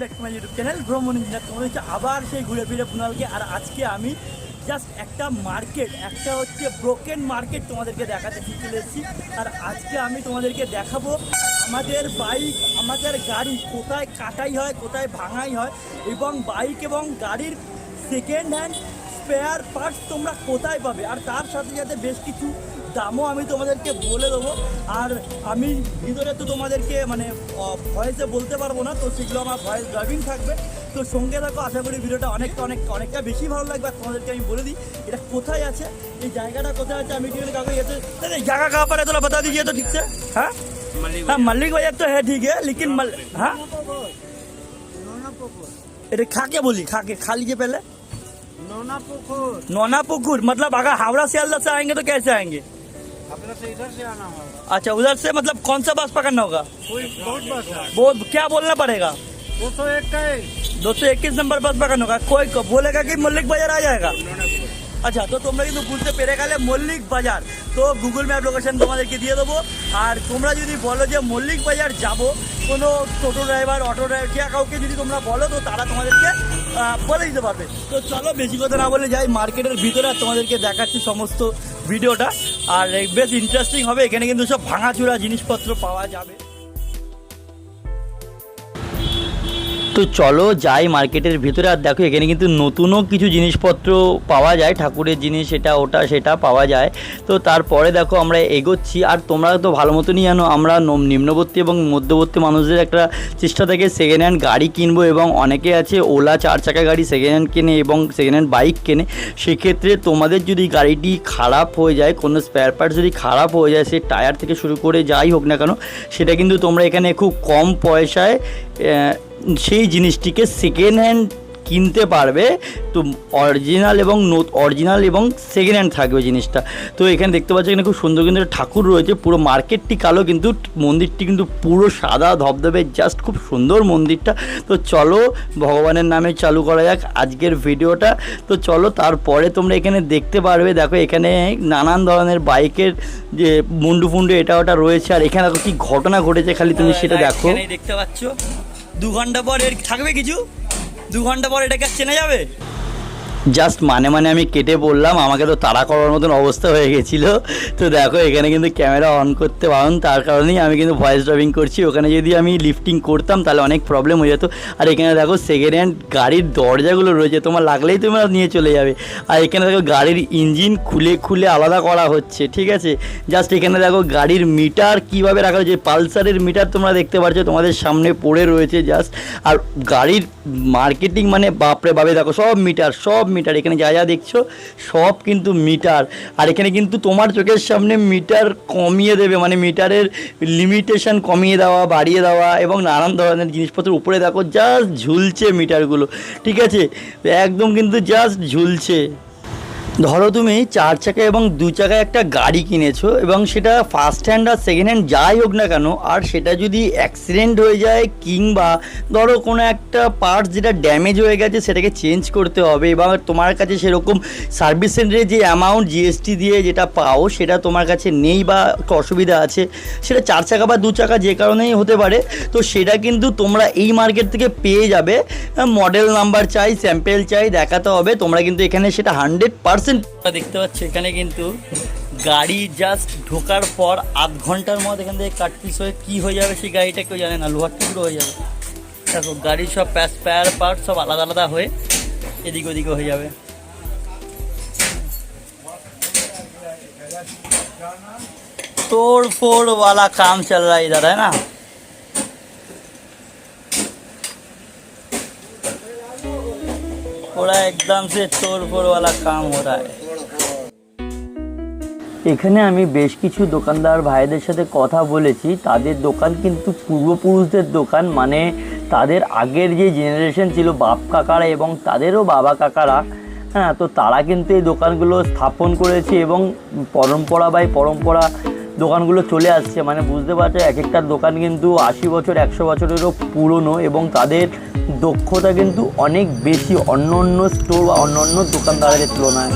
Back to my YouTube channel ভ্রমণ engineer তোমাদের হচ্ছে আবার সেই ঘুরে ফিরে পুনালকে। আর আজকে আমি জাস্ট একটা মার্কেট একটা হচ্ছে ব্রোকেন মার্কেট তোমাদেরকে দেখাতে চলে এসেছি। আর আজকে আমি তোমাদেরকে দেখাবো আমাদের বাইক আমাদের গাড়ি কোথায় কাটাই হয়, কোথায় ভাঙাই হয়, এবং বাইক এবং গাড়ির সেকেন্ড হ্যান্ড স্পেয়ার পার্টস তোমরা কোথায় পাবে আর তার সাথে সাথে বেশ কিছু দামও আমি তোমাদেরকে বলে দেবো আর আমি ভিতরে তো তোমাদেরকে মানে ভয়েসে বলতে পারবো না তো সেগুলো আমার ভয়েস ড্রাইভিং থাকবে তো সঙ্গে থাকো আশা করি ভিডিওটা অনেকটা অনেক অনেকটা বেশি ভালো লাগবে আর তোমাদেরকে আমি বলে দিই এটা কোথায় আছে এই জায়গাটা কোথায় আছে আমি ঠিক কাউকে যেতে জায়গা কাহা पर है थोड़ा बता दीजिए तो ठीक से हाँ हाँ मल्लिक भैया तो है ठीक है लेकिन मल हाँ এটা খাকে বলি খাকে खा लीजिए पहले नोना पुखुर नोना पुखुर मतलब अगर हावड़ा सियालदह से आएँगे तो कैसे आएँगे? अपने से इधर से आना होगा। अच्छा उधर से मतलब कौन सा बस पकड़ना होगा? कोई बहुत बस है। वो क्या बोलना पड़ेगा? दो सौ इक्कीस। दो सौ इक्कीस नंबर बस पकड़ना होगा। कोई को बोलेगा कि मल्लिक बाज़ार आ जाएगा? আচ্ছা তো তোমরা কিন্তু বুঝতে পেরে গেলে মল্লিক বাজার। তো গুগল ম্যাপ লোকেশন তোমাদেরকে দিয়ে দেবো। আর তোমরা যদি বলো যে মল্লিক বাজার যাব, কোনো টোটো ড্রাইভার, অটো ড্রাইভার, যে কাউকে যদি তোমরা বলো, তো তারা তোমাদেরকে বলে দিতে পারবে। তো চলো, বেশি কথা না বলে যাই, মার্কেটের ভিতরে আর তোমাদেরকে দেখাচ্ছি সমস্ত ভিডিওটা। আর বেশ ইন্টারেস্টিং হবে, এখানে কিন্তু সব ভাঙাচুরা জিনিসপত্র পাওয়া যাবে। তো চলো যাই মার্কেটের ভিতরে। আর দেখো, এখানে কিন্তু নতুনও কিছু জিনিসপত্র পাওয়া যায়, ঠাকুরের জিনিস এটা ওটা, সেটা পাওয়া যায়। তো তারপরে দেখো, আমরা এগোচ্ছি। আর তোমরা তো ভালো মতনই জানো, আমরা নম- নিম্নবর্তী এবং মধ্যবর্তী মানুষদের একটা চেষ্টা থাকে সেকেন্ড হ্যান্ড গাড়ি কিনবো এবং অনেকে আছে ওলা চার চাকা গাড়ি সেকেন্ড হ্যান্ড কেনে এবং সেকেন্ড হ্যান্ড বাইক কেনে। সেক্ষেত্রে তোমাদের যদি গাড়িটি খারাপ হয়ে যায়, কোনো স্পেয়ার পার্টস যদি খারাপ হয়ে যায় সে টায়ার থেকে শুরু করে যাই হোক না কেন, সেটা কিন্তু তোমরা এখানে খুব কম পয়সায় সেই জিনিসটিকে সেকেন্ড হ্যান্ড কিনতে পারবে। তো অরিজিনাল এবং অরিজিনাল এবং সেকেন্ড হ্যান্ড থাকবে জিনিসটা। তো এখানে দেখতে পাচ্ছি এখানে খুব সুন্দর কিন্তু ঠাকুর রয়েছে। পুরো মার্কেটটি কালো কিন্তু মন্দিরটি কিন্তু পুরো সাদা ধবধবে জাস্ট খুব সুন্দর মন্দিরটা। তো চলো ভগবানের নামে চালু করা যাক আজকের ভিডিওটা। তো চলো তারপরে তোমরা এখানে দেখতে পারবে দেখো এখানে নানান ধরনের বাইকের যে মুন্ডু ফুন্ডু এটা ওটা রয়েছে। আর এখানে কি ঘটনা ঘটেছে খালি তুমি সেটা দেখো। দেখতে পাচ্ছ। দু ঘণ্টা পর এর থাকবে কিছু? দু ঘণ্টা পর এটাকে চেনা যাবে? জাস্ট মানে মানে আমি কেটে পড়লাম, আমাকে তো তাড়া করার মতন অবস্থা হয়ে গেছিল। তো দেখো, এখানে কিন্তু ক্যামেরা অন করতে পারুন, তার কারণেই আমি কিন্তু ভয়েস ড্রাইভিং করছি। ওখানে যদি আমি লিফটিং করতাম, তাহলে অনেক প্রবলেম হয়ে যেত। আর এখানে দেখো সেকেন্ড হ্যান্ড গাড়ির দরজাগুলো রয়েছে, তোমার লাগলেই তোমরা নিয়ে চলে যাবে। আর এখানে দেখো, গাড়ির ইঞ্জিন খুলে খুলে আলাদা করা হচ্ছে, ঠিক আছে? জাস্ট এখানে দেখো, গাড়ির মিটার কীভাবে রাখা হয়েছে, পালসারের মিটার তোমরা দেখতে পাচ্ছ তোমাদের সামনে পড়ে রয়েছে জাস্ট আর গাড়ির মার্কেটিং মানে বাপরে বাপে, দেখো, সব মিটার সব মিটার এখানে যা যা দেখছ, সব কিন্তু মিটার আর এখানে কিন্তু তোমার চোখের সামনে মিটার কমিয়ে দেবে মানে মিটারের লিমিটেশন কমিয়ে দেওয়া, বাড়িয়ে দেওয়া এবং নানান ধরনের জিনিসপত্র উপরে দেখো জাস্ট ঝুলছে মিটারগুলো ঠিক আছে? একদম কিন্তু জাস্ট ঝুলছে। ধরো তুমি চার চাকা এবং দু চাকা একটা গাড়ি কিনেছো এবং সেটা ফার্স্ট হ্যান্ড আর সেকেন্ড হ্যান্ড যাই হোক না কেন, আর সেটা যদি অ্যাক্সিডেন্ট হয়ে যায় কিংবা ধরো কোনো একটা পার্টস যেটা ড্যামেজ হয়ে গেছে সেটাকে চেঞ্জ করতে হবে এবং তোমার কাছে সেরকম সার্ভিস সেন্টারে যে অ্যামাউন্ট জিএসটি দিয়ে যেটা পাও সেটা তোমার কাছে নেই বা অসুবিধা আছে, সেটা চার চাকা বা দু চাকা যে কারণেই হতে পারে, তো সেটা কিন্তু তোমরা এই মার্কেট থেকে পেয়ে যাবে। মডেল নাম্বার চাই স্যাম্পেল চাই, দেখাতে হবে, তোমরা কিন্তু এখানে সেটা হান্ড্রেড পার্সেন্ট দেখতে পাচ্ছ এখানে কিন্তু গাড়ি জাস্ট ঢোকার পর আধ ঘন্টার মধ্যে এখান থেকে কাটপিস হয়ে কী হয়ে যাবে সেই গাড়িটা কেউ জানে না লোহার টুকরো হয়ে যাবে দেখো গাড়ির সব প্যাস প্যার পার্ট সব আলাদা আলাদা হয়ে এদিক ওদিকে হয়ে যাবে तोड़ फोड़ वाला काम चल रहा है इधर है ना ওরা একদম সে তোর পরওয়ালা কাম ওরা। এখানে আমি বেশ কিছু দোকানদার ভাইদের সাথে কথা বলেছি। তাদের দোকান কিন্তু পূর্বপুরুষদের দোকান মানে তাদের আগের যে জেনারেশন ছিল বাপ কাকারা এবং তাদেরও বাবা কাকারা হ্যাঁ তো তারা কিন্তু এই দোকানগুলো স্থাপন করেছে এবং পরম্পরা বাই পরম্পরা দোকানগুলো চলে আসছে। মানে বুঝতে পারছ এক একটার দোকান কিন্তু আশি বছর, একশো বছরেরও পুরনো এবং তাদের দক্ষতা কিন্তু অনেক বেশি অন্য অন্য স্টোর বা অন্য অন্য দোকানদারের তুলনায়।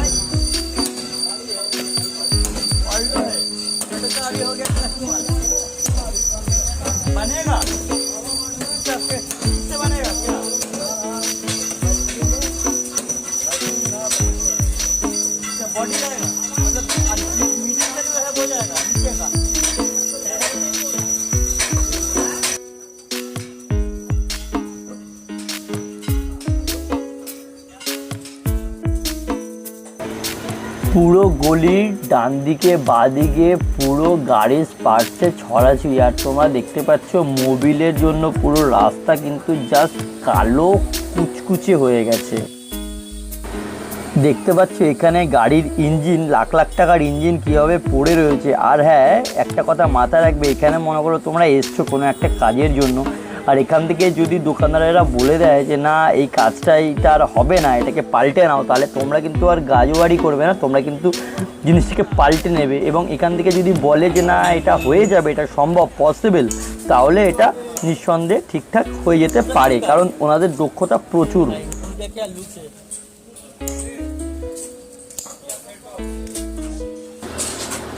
গলির ডান দিকে বাদিকে, পুরো গাড়ির স্পার্টসে ছড়াছড়ি আর তোমরা দেখতে পাচ্ছ, মোবিলের জন্য পুরো রাস্তা কিন্তু জাস্ট কালো কুচকুচে হয়ে গেছে। দেখতে পাচ্ছ, এখানে গাড়ির ইঞ্জিন, লাখ লাখ টাকার ইঞ্জিন কীভাবে পড়ে রয়েছে। আর হ্যাঁ একটা কথা মাথায় রাখবে, এখানে মনে করো তোমরা এসছো কোনো একটা কাজের জন্য। আর এখান থেকে যদি দোকানদারেরা বলে দেয় যে, না, এই কাজটা এইটা আর হবে না, এটাকে পাল্টে নাও, তাহলে তোমরা কিন্তু আর গাজোয়ারি করবে না, তোমরা কিন্তু জিনিসটাকে পাল্টে নেবে। এবং এখান থেকে যদি বলে যে, না, এটা হয়ে যাবে, এটা সম্ভব, পসিবল, তাহলে এটা নিঃসন্দেহে ঠিকঠাক হয়ে যেতে পারে, কারণ ওনাদের দক্ষতা প্রচুর।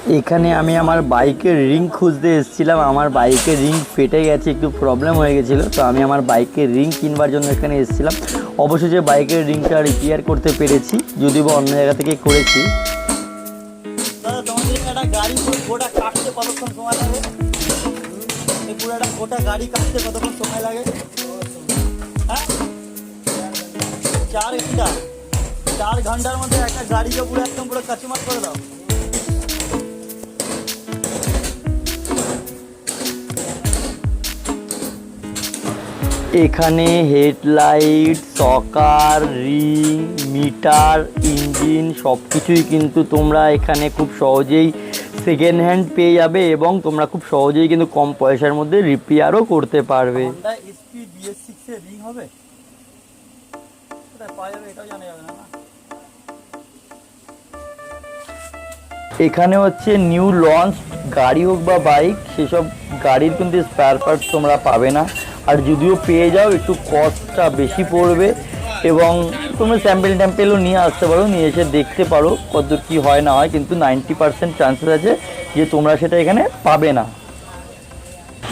এখানে আমি আমার বাইকের রিং খুঁজতে এসেছিলাম। আমার বাইকের রিং ফেটে গেছে, একটু প্রবলেম হয়ে গেছিল। তো আমি আমার বাইকের রিং কিনবার জন্য এখানে এসেছিলাম। অবশেষে বাইকের রিংটা রিপেয়ার করতে পেরেছি, যদি বা অন্য জায়গা থেকে করেছি। হ্যাঁ? চার ঘণ্টা। চার ঘণ্টার মধ্যে একটা গাড়িকে পুরো একদম পুরো কাচিমাত করে দাও। এখানে headlight shocker ring meter engine সব কিছুই কিন্তু তোমরা এখানে খুব সহজেই সেকেন্ড হ্যান্ড পেয়ে যাবে এবং তোমরা খুব সহজেই কিন্তু কম পয়সার মধ্যে রিপেয়ারও করতে পারবে। রিং হবে? এটাও জানা যাবে না এখানে হচ্ছে নিউ লঞ্চ গাড়ি হোক বা বাইক সেসব গাড়ির কিন্তু স্পেয়ার পার্টস তোমরা পাবে না। আর যদিও পেয়ে যাও, একটু কস্টটা বেশি পড়বে এবং তোমরা স্যাম্পেল ট্যাম্পেলও নিয়ে আসতে পারো, নিয়ে এসে দেখতে পারো কত কী হয় না হয়, কিন্তু নাইনটি পার্সেন্ট চান্সেস আছে যে তোমরা সেটা এখানে পাবে না।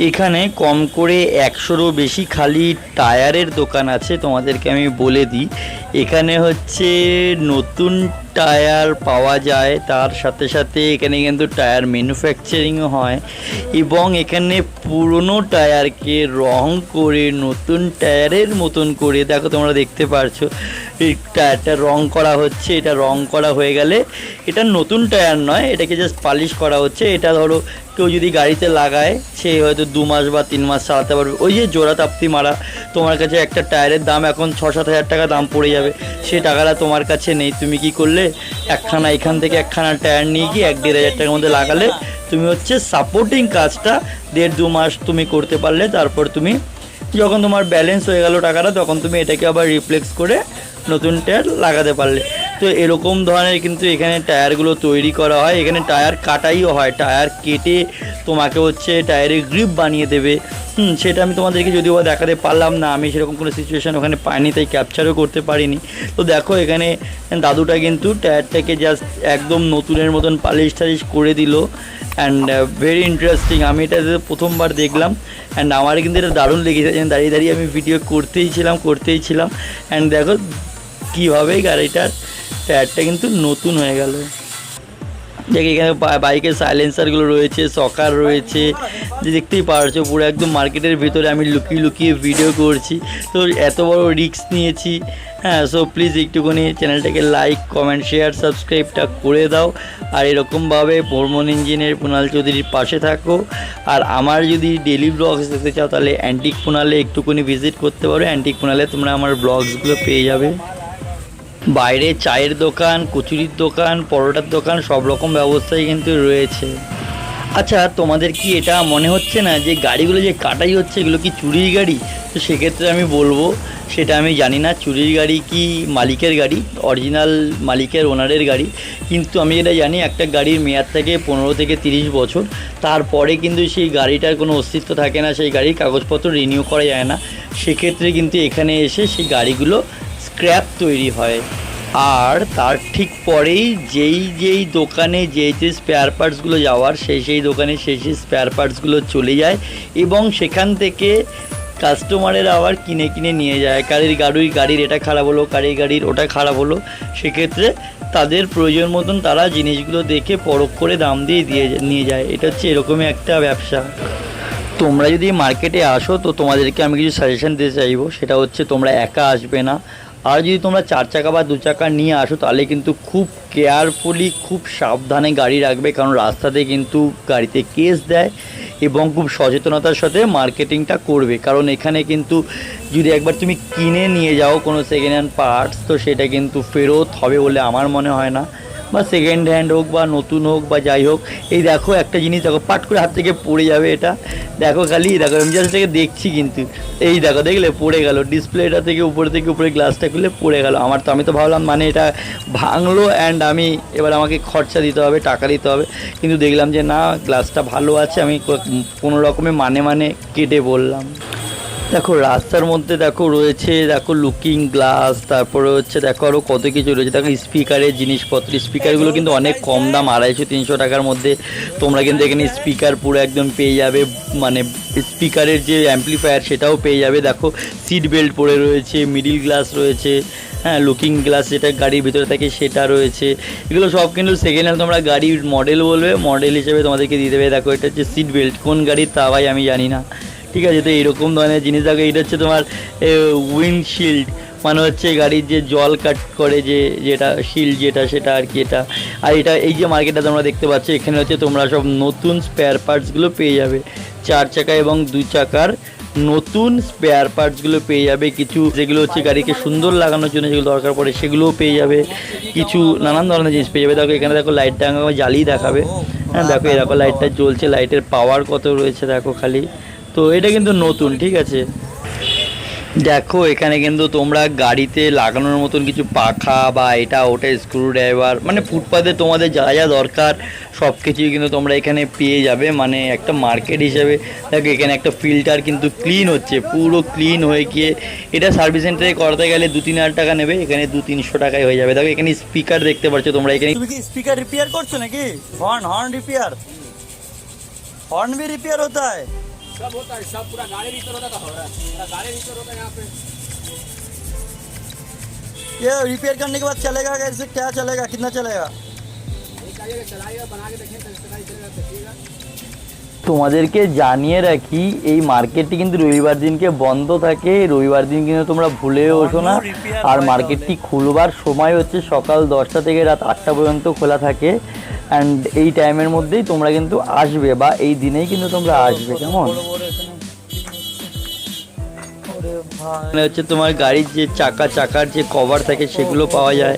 এখানে কম করে একশোরও বেশি খালি টায়ারের দোকান আছে, তোমাদেরকে আমি বলে দিই। এখানে হচ্ছে নতুন টায়ার পাওয়া যায়, তার সাথে সাথে এখানে কিন্তু টায়ার ম্যানুফ্যাকচারিংও হয় এবং এখানে পুরনো টায়ারকে রং করে নতুন টায়ারের মতন করে, দেখো তোমরা দেখতে পারছ, এই টায়ারটা রং করা হচ্ছে, এটা রং করা হয়ে গেলে এটা নতুন টায়ার নয়, এটাকে জাস্ট পালিশ করা হচ্ছে, এটা ধরো কেউ যদি গাড়িতে লাগায়, সে হয়তো দু মাস বা তিন মাস চালাতে পারবে। ওই যে জোড়া তাপ্তি মারা, তোমার কাছে একটা টায়ারের দাম এখন ছ সাত হাজার টাকা দাম পড়ে যাবে। সে টাকাটা তোমার কাছে নেই, তুমি কি করলে? একখানা এখান থেকে একখানা টায়ার নিয়ে গিয়ে এক দেড় হাজার টাকার মধ্যে লাগালে, তুমি হচ্ছে সাপোর্টিং কাজটা দেড় দু মাস তুমি করতে পারলে, তারপর তুমি যখন তোমার ব্যালেন্স হয়ে গেল টাকাটা, তখন তুমি এটাকে আবার রিপ্লেক্স করে নতুন টায়ার লাগাতে পারলে। তো এরকম ধরনের কিন্তু এখানে টায়ারগুলো তৈরি করা হয়। এখানে টায়ার কাটাইও হয়। টায়ার কেটে তোমাকে হচ্ছে টায়ারের গ্রিপ বানিয়ে দেবে। হুম, সেটা আমি তোমাদেরকে যদিও দেখাতে পারলাম না, আমি সেরকম কোনো সিচুয়েশান ওখানে পাইনি, তাই ক্যাপচারও করতে পারিনি। তো দেখো এখানে দাদুটা কিন্তু টায়ারটাকে জাস্ট একদম নতুনের মতন পালিশ টালিশ করে দিল। অ্যান্ড ভেরি ইন্টারেস্টিং আমি এটা প্রথমবার দেখলাম। অ্যান্ড আমার কিন্তু এটা দারুণ লেগেছে। দাঁড়িয়ে দাঁড়িয়ে আমি ভিডিও করতেই ছিলাম করতেই ছিলাম। অ্যান্ড দেখো কীভাবে গাড়িটার টায়ারটা কিন্তু নতুন হয়ে গেল। দেখ এখানে বাইকের সাইলেন্সারগুলো রয়েছে, সকার রয়েছে, যে দেখতেই পারছ, পুরো একদম মার্কেটের ভিতরে আমি লুকিয়ে লুকিয়ে ভিডিও করছি। তো এত বড় রিস্ক নিয়েছি। হ্যাঁ সো প্লিজ একটুখানি চ্যানেলটাকে লাইক কমেন্ট শেয়ার সাবস্ক্রাইবটা করে দাও। আর এরকমভাবে ভ্রমণ ইঞ্জিনের কুণাল চৌধুরীর পাশে থাকো। আর আমার যদি ডেলি ব্লগস দেখতে চাও, তাহলে অ্যান্টিক পুনালে একটুখানি ভিজিট করতে পারো। অ্যান্টিক পুনালে তোমরা আমার ব্লগসগুলো পেয়ে যাবে। বাইরে চায়ের দোকান, কচুরির দোকান, পরোটার দোকান, সব রকম ব্যবস্থাই কিন্তু রয়েছে। আচ্ছা তোমাদের কি এটা মনে হচ্ছে না যে গাড়িগুলো যে কাটাই হচ্ছে, এগুলো কি চুরির গাড়ি? তো সেক্ষেত্রে আমি বলব, সেটা আমি জানি না, চুরির গাড়ি কি মালিকের গাড়ি, অরিজিনাল মালিকের, ওনারের গাড়ি। কিন্তু আমি যেটা জানি, একটা গাড়ির মেয়াদ থাকে পনেরো থেকে তিরিশ বছর। তারপরে কিন্তু সেই গাড়িটার কোনো অস্তিত্ব থাকে না, সেই গাড়ির কাগজপত্র রিনিউ করা যায় না। সেক্ষেত্রে কিন্তু এখানে এসে সেই গাড়িগুলো স্ক্র্যাপ তৈরি হয়। আর তার ঠিক পরেই যেই যেই দোকানে যেই যে স্পেয়ার পার্টসগুলো যাওয়ার, সেই সেই দোকানে সেই সেই স্পেয়ার পার্টসগুলো চলে যায় এবং সেখান থেকে কাস্টমারের আবার কিনে কিনে নিয়ে যায়। কারির গাড়ির গাড়ির এটা খারাপ হলো, কারির গাড়ির ওটা খারাপ হলো, সেক্ষেত্রে তাদের প্রয়োজন মতন তারা জিনিসগুলো দেখে পরখ করে দাম দিয়ে দিয়ে নিয়ে যায়। এটা হচ্ছে এরকমই একটা ব্যবসা। তোমরা যদি মার্কেটে আসো, তো তোমাদেরকে আমি কিছু সাজেশন দিতে চাইব। সেটা হচ্ছে তোমরা একা আসবে না। আর যদি তোমরা চার চাকা বা দু চাকা নিয়ে আসো, তাহলে কিন্তু খুব কেয়ারফুলি খুব সাবধানে গাড়ি রাখবে, কারণ রাস্তাতে কিন্তু গাড়িতে কেস দেয় এবং খুব সচেতনতার সাথে মার্কেটিংটা করবে। কারণ এখানে কিন্তু যদি একবার তুমি কিনে নিয়ে যাও কোনো সেকেন্ড হ্যান্ড পার্টস তো সেটা কিন্তু ফেরত হবে বলে আমার মনে হয় না। বা সেকেন্ড হ্যান্ড হোক বা নতুন হোক বা যাই হোক, এই দেখো একটা জিনিস দেখো, পাট করে হাত থেকে পড়ে যাবে এটা। দেখো খালি দেখো, আমি জাস্ট এটাকে দেখছি কিন্তু। এই দেখো, দেখলে পড়ে গেল। ডিসপ্লেটা থেকে উপরে থেকে উপরে গ্লাসটা খুলে পড়ে গেল। আমার তো, আমি তো ভাবলাম মানে এটা ভাঙলো অ্যান্ড আমি এবার আমাকে খরচা দিতে হবে, টাকা দিতে হবে। কিন্তু দেখলাম যে না গ্লাসটা ভালো আছে, আমি কোনো রকমে মানে মানে কেটে বললাম। দেখো, রাস্তার মধ্যে দেখো রয়েছে, দেখো লুকিং গ্লাস তারপরে হচ্ছে দেখো আরও কত কিছু রয়েছে। দেখো স্পিকারের জিনিসপত্র স্পিকারগুলো কিন্তু অনেক কম দাম, আড়াইশো, তিনশো টাকার মধ্যে। তোমরা কিন্তু এখানে স্পিকার পুরো একদম পেয়ে যাবে মানে স্পিকারের যে অ্যাম্পলিফায়ার সেটাও পেয়ে যাবে। দেখো সিট বেল্ট পরে রয়েছে মিডিল গ্লাস রয়েছে হ্যাঁ লুকিং গ্লাস যেটা গাড়ির ভিতরে থাকে সেটা রয়েছে। এগুলো সব কিন্তু সেকেন্ড হ্যান্ড তোমরা গাড়ির মডেল বলবে মডেল হিসেবে তোমাদেরকে দিয়ে দেবে। দেখো, এটা হচ্ছে সিট বেল্ট কোন গাড়ির তা ভাই আমি জানি না। ঠিক আছে, তো এইরকম ধরনের জিনিস দেখো, এটা হচ্ছে তোমার উইন্ডশিল্ড মানে হচ্ছে গাড়ির যে জল কাট করে যে, যেটা শিল্ড যেটা, সেটা আর কি এটা। আর এটা, এই যে মার্কেটটা তোমরা দেখতে পাচ্ছ, এখানে হচ্ছে তোমরা সব নতুন স্পেয়ার পার্টসগুলো পেয়ে যাবে। চার চাকা এবং দুই চাকার নতুন স্পেয়ার পার্টসগুলো পেয়ে যাবে। কিছু যেগুলো হচ্ছে গাড়িকে সুন্দর লাগানোর জন্য যেগুলো দরকার পড়ে, সেগুলোও পেয়ে যাবে। কিছু নানান ধরনের জিনিস পেয়ে যাবে। দেখো, এখানে দেখো লাইটটা জ্বালিয়ে দেখাবে। হ্যাঁ দেখো দেখো লাইটটা জ্বলছে লাইটের পাওয়ার কত রয়েছে, দেখো খালি। তো এটা কিন্তু নতুন, ঠিক আছে? দেখো, এখানে কিন্তু তোমরা গাড়িতে লাগানোর মতন কিছু পাখা বা এটা ওটা স্ক্রু ড্রাইভার মানে ফুটপাতে তোমাদের যা যা দরকার সব কিছুই কিন্তু তোমরা এখানে পেয়ে যাবে। মানে একটা মার্কেট হিসেবে, দেখো, এখানে একটা ফিল্টার কিন্তু ক্লিন হচ্ছে, পুরো ক্লিন হয়ে গিয়ে। এটা সার্ভিস সেন্টারে করতে গেলে দু তিন হাজার টাকা নেবে, এখানে দু তিনশো টাকায় হয়ে যাবে। দেখো, এখানে স্পিকার দেখতে পাচ্ছো তোমরা, এখানে স্পিকার রিপেয়ার করছ নাকি? হর্ন হর্ন রিপেয়ার হর্ন বি রিপেয়ার হতে হয়। सब होता है सब पूरा गाड़ी भीतर होता था हो रहा है पूरा गाड़ी भीतर होता है यहाँ पे ये रिपेयर करने के बाद चलेगा कैसे क्या चलेगा कितना चलेगा ये चाहिए चलाइएगा बना के देखें तो चलाइए चलेगा देखिएगा তোমাদেরকে জানিয়ে রাখি এই মার্কেটটি কিন্তু রবিবার দিনকে বন্ধ থাকে রবিবার দিন কিন্তু তোমরা ভুলেও ওঠো না আর মার্কেটটি খুলবার সময় হচ্ছে সকাল দশটা থেকে রাত আটটা পর্যন্ত খোলা থাকে অ্যান্ড এই টাইমের মধ্যেই তোমরা কিন্তু আসবে বা এই দিনেই কিন্তু তোমরা আসবে, কেমন? মানে হচ্ছে তোমার গাড়ির যে চাকা, চাকার যে কভার থাকে সেগুলো পাওয়া যায়।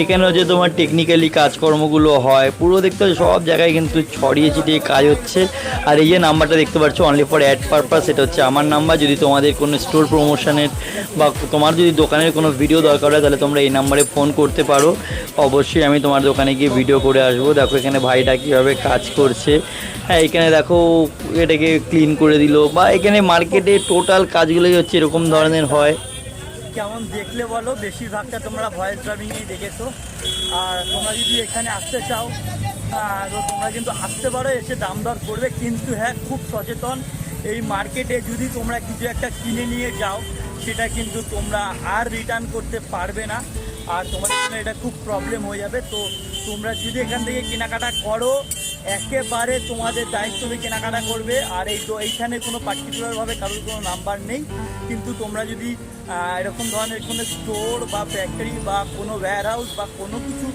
এখানে হচ্ছে তোমার টেকনিক্যালি কাজকর্মগুলো হয়, পুরো দেখতে পাচ্ছ সব জায়গায় কিন্তু ছড়িয়ে ছিটিয়ে কাজ হচ্ছে। আর এই যে নাম্বারটা দেখতে পাচ্ছ অনলি ফর অ্যাড পারপাস এটা হচ্ছে আমার নাম্বার। যদি তোমাদের কোনো স্টোর প্রমোশনের বা তোমার যদি দোকানের কোনো ভিডিও দরকার হয়, তাহলে তোমরা এই নাম্বারে ফোন করতে পারো। অবশ্যই আমি তোমার দোকানে গিয়ে ভিডিও করে আসব। দেখো এখানে ভাইটা কীভাবে কাজ করছে। হ্যাঁ এখানে দেখো এটাকে ক্লিন করে দিল। বা এখানে মার্কেটে টোটাল কাজগুলোই হচ্ছে এরকম ধরনের হয়। কেমন দেখলে বলো? বেশিরভাগটা তোমরা ভয়েস ড্রাইভিংয়েই দেখেছ। আর তোমরা যদি এখানে আসতে চাও তো তোমরা কিন্তু আসতে পারো, এসে দাম দর করবে। কিন্তু হ্যাঁ খুব সচেতন। এই মার্কেটে যদি তোমরা কিছু একটা কিনে নিয়ে যাও, সেটা কিন্তু তোমরা আর রিটার্ন করতে পারবে না। আর তোমাদের জন্য এটা খুব প্রবলেম হয়ে যাবে। তো তোমরা যদি এখান থেকে কেনাকাটা করো, একেবারে তোমাদের দায়িত্বে কেনাকাটা করবে। আর এই তো এইখানে কোনো পার্টিকুলারভাবে কারোর কোনো নাম্বার নেই। কিন্তু তোমরা যদি এরকম ধরনের কোনো স্টোর বা ফ্যাক্টরি বা কোনো ওয়্যার হাউস বা কোনো কিছু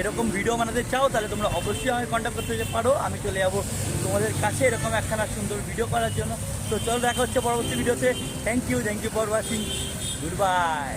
এরকম ভিডিও বানাতে চাও, তাহলে তোমরা অবশ্যই আমি কন্ট্যাক্ট করতে পারো। আমি চলে যাব তোমাদের কাছে এরকম একখানা সুন্দর ভিডিও করার জন্য। তো চলো দেখা হচ্ছে পরবর্তী ভিডিওতে thank you thank you for watching good bye